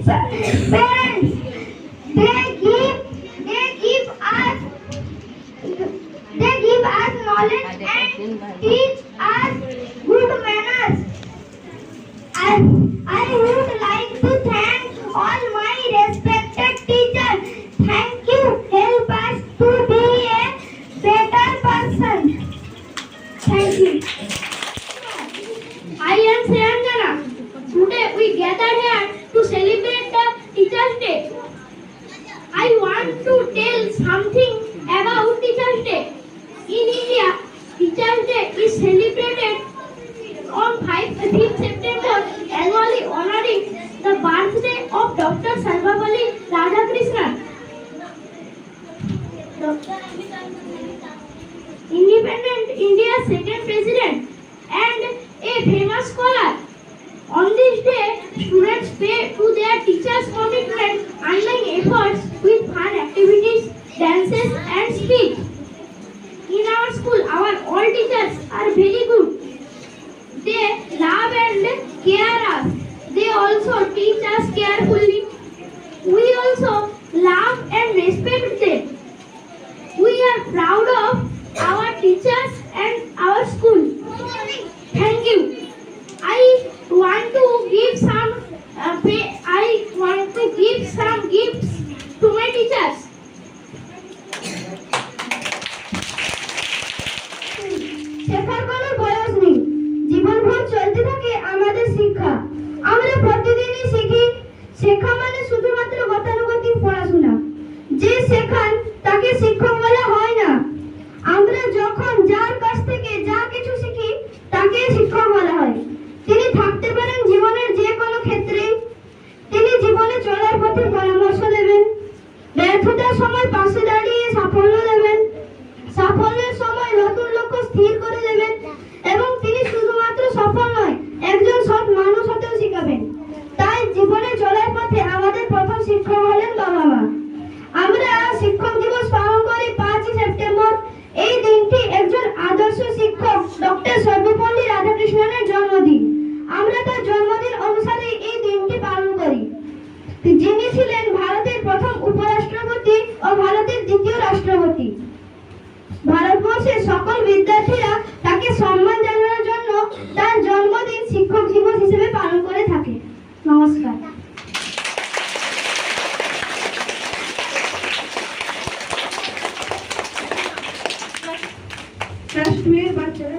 second parents. They give, they give us, they give us knowledge and teach gathered here to celebrate the Teachers' Day. I want to tell something about Teachers' Day. In India, Teachers' Day is celebrated on 5th 5th September, annually honoring the birthday of Dr. Sarvapalli Radhakrishnan. Independent India's second president and a famous teachers' commitment, online efforts with fun activities, dances, and speech. In our school, our all teachers are very good. They love and care us. They also teach us carefully. শেখার কোনো বয়স নেই। জীবনভর চলতে থাকে আমাদের শিক্ষা। আমরা প্রতিদিনই শিখি, শেখা মানে শুধুমাত্র গতানুগতিক পড়াশোনা। যে শেখান, তাকে শিক্ষক বলা হয় না। আমরা যখন যার কাছ থেকে যা কিছু শিখি, তাকে শিক্ষক বলা হয়। তিনি থাকতে পারেন জীবনের যে কোনো ক্ষেত্রে। তিনি জীবনে চলার পথে পরামর্শ দেবেন। ব্যর্থতার সময় পাশে দাঁড়িয়ে সাফল্য দেবেন। সাফল্যের সময় যিনি ছিলেন ভারতের প্রথম উপরাষ্ট্রপতি ও ভারতের দ্বিতীয় রাষ্ট্রপতি। ভারতবর্ষের সকল বিদ্যার্থীরা তাকে সম্মান জানানোর জন্য তার জন্মদিন শিক্ষক দিবস হিসেবে পালন করে থাকে। নমস্কার। ক্লাস টু এর বাচ্চারা